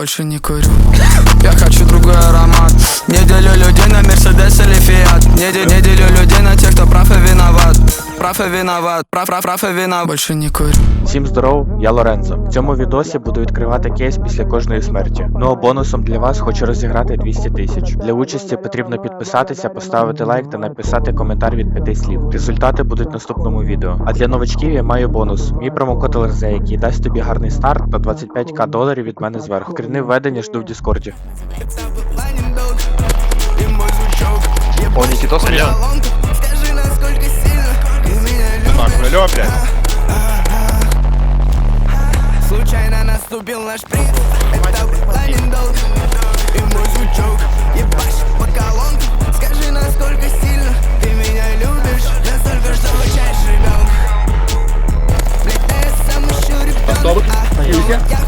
больше не курю Я хочу другой аромат Не делю людей на Мерседес или Фиат Не, де- не делю людей на тех, кто прав и виноват Прав и виноват, прав, прав, прав и виноват Больше не курю Всім здоров, я Лорензо. В цьому відосі буду відкривати кейс після кожної смерті. Ну а бонусом для вас хочу розіграти 200 тисяч. Для участі потрібно підписатися, поставити лайк та написати коментар від 5 слів. Результати будуть в наступному відео. А для новачків я маю бонус. Мій промокод ЛРЗ, який дасть тобі гарний старт та 25к доларів від мене зверху. Скрини введення жду в Діскорді. О, Никитос меня. Так, алло, блядь. Случайно наступил наш принц Это планин долг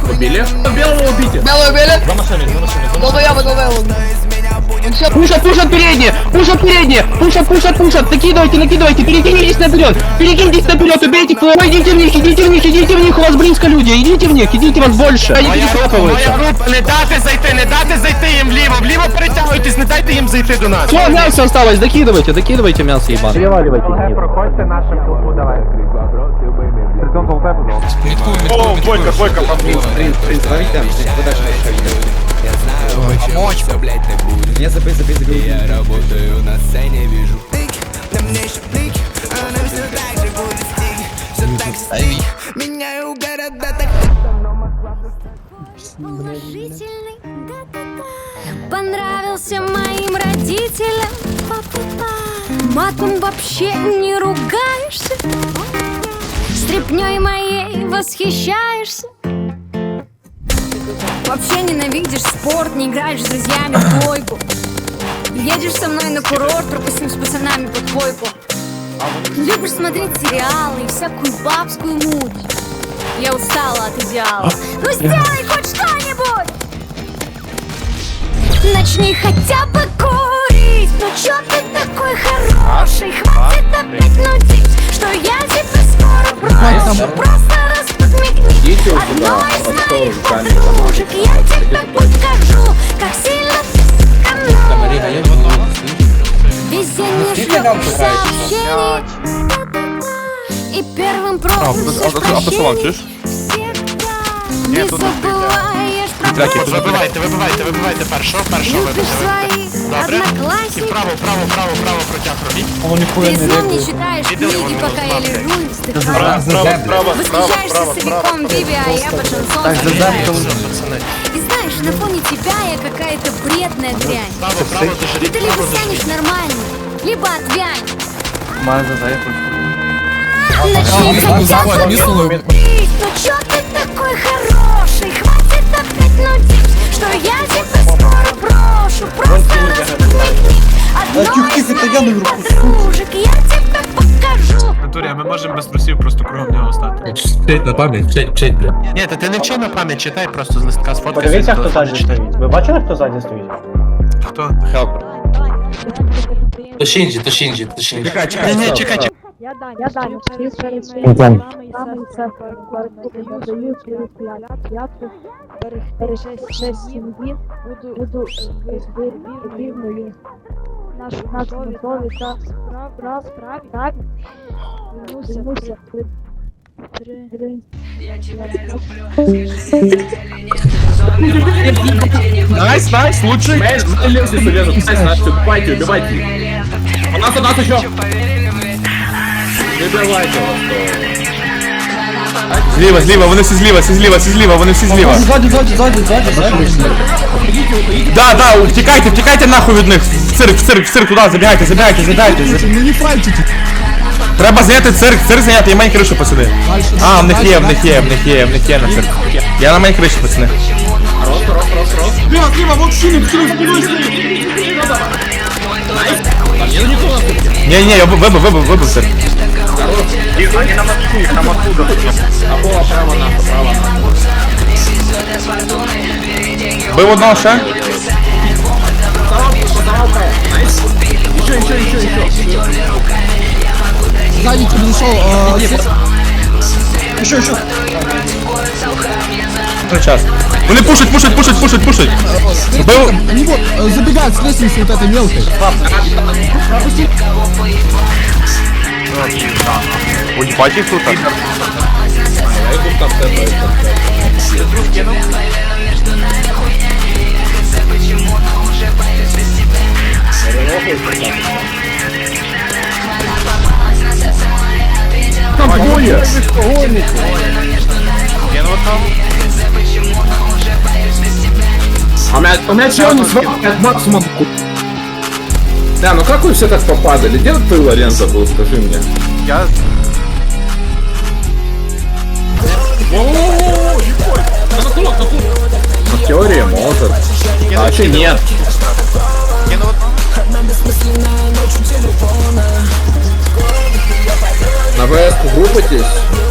Убили? Белого убейте! Белого убили? За машиной, за машиной. Долбоёбы, долбоёбы. Из меня будет Все, пушат, пушат передние! Пушат передние! Пушат, пушат, пушат! Накидывайте, накидывайте! Перекинитесь наперед! Перекиньтесь наперед! Убейте кто! Идите в них, идите в них, идите в них! У вас близко люди! Идите в них, идите вас больше! Они Моя група, моя перестраховываются! група, не дати зайти, не дати зайти їм вліво, вліво перетягуйтесь, не дайте їм зайти до нас. Все, мясо осталось! Докидывайте, докидывайте мясо, ебан! Проходьте нашим клубу, давай. Притом золоте, пожалуйста. О, Бойко, Бойко, подбил. Все, блядь, так будет Не забей, забей, забей. Я работаю на сцене, вижу На мне еще пик Она все так же будет стик Все так же стик Меняю города так Положительный. Понравился моим родителям. Матом вообще не ругаешься. Стрепней моей восхищаешься. Вообще ненавидишь спорт, не играешь с друзьями в плойку. Едешь со мной на курорт, пропустим с пацанами под плойку. Любишь смотреть сериалы и всякую бабскую муть. Я устала от идеала. Ну сделай хоть что-нибудь! Начни хотя бы курить. Ну чё ты такой не шлёпаешь сообщений. И первым просишь прощения. Всегда не забываешь про Вибивайте, вибивайте, вибивайте першого, першого Любишь вибивайте. своих Добре. І одноклассников вправо, вправо, вправо, вправо протяг робіть. Ты сном не читаешь Иди, книги, вон, пока я вон, лежу и Право, вздыхаю право, право, право, Восхищаешься право, право. совиком Биби, а я под шансон загоняюсь. И знаешь, на фоне тебя я какая-то вредная дрянь Право, право, И дожиріть, ты либо право, станешь дожиріть. нормальным, либо отвянь Маю заїхати. Начни хотя бы курить Ну чё ты такой хороший Хватит опять нудить Что я тебя скоро брошу Просто раз подмигни Одной из моих подружек Я тебе покажу Натурі, а ми можемо без трусів просто кругом нього стати. Вчить на пам'ять, вчить, вчить, бля. Ні, та ти не вчи на пам'ять, читай просто з листка сфоткайся. Подивіться, з хто телефону, ззаді читай. стоїть. Ви бачили, хто ззаді стоїть? Хто? То Шинджі, то Шинджі, то Шинджі. Ні, ні, чекай, чекай. Я Даня, я Даня, через через Антон. самий центр даю через п'ять шесть шесть сім'ї буду буду вірною наш наш готові та справ справі так вернуся три три Найс, найс, лучший! Убивайте, убивайте их! У нас, у нас еще! Вибивайте Зліва, зліва, вони всі зліва, всі зліва, всі зліва, вони всі зліва. Сзади, сзади, сзади, сзади, сзади. Да, да, втікайте, втікайте нахуй від них. В цирк, в цирк, в цирк, туди, забігайте, забігайте, забігайте. Треба зайняти цирк, цирк зайняти і мені кришу посади. А, в них є, в них є, в них є, в них є на цирк. Я на моїй криші, пацани. Слева, слева, вот шины, шины, спиной Ні, ні, я вибив, вибив, вибив цирк. Бив одного ще? Сзади тебе зашел, э, лев. Еще, еще. На час. Пушать, пушать, пушать. Вбив. Они вот э, забегают с лестницы вот этой мелкой. Бачив тут? А у меня, у меня чего не максимум Да, ну как вы все так попадали? Где ты Лоренцо был, скажи мне? Я Ну, в теории может. А ты нет. кинув На ВС группитесь?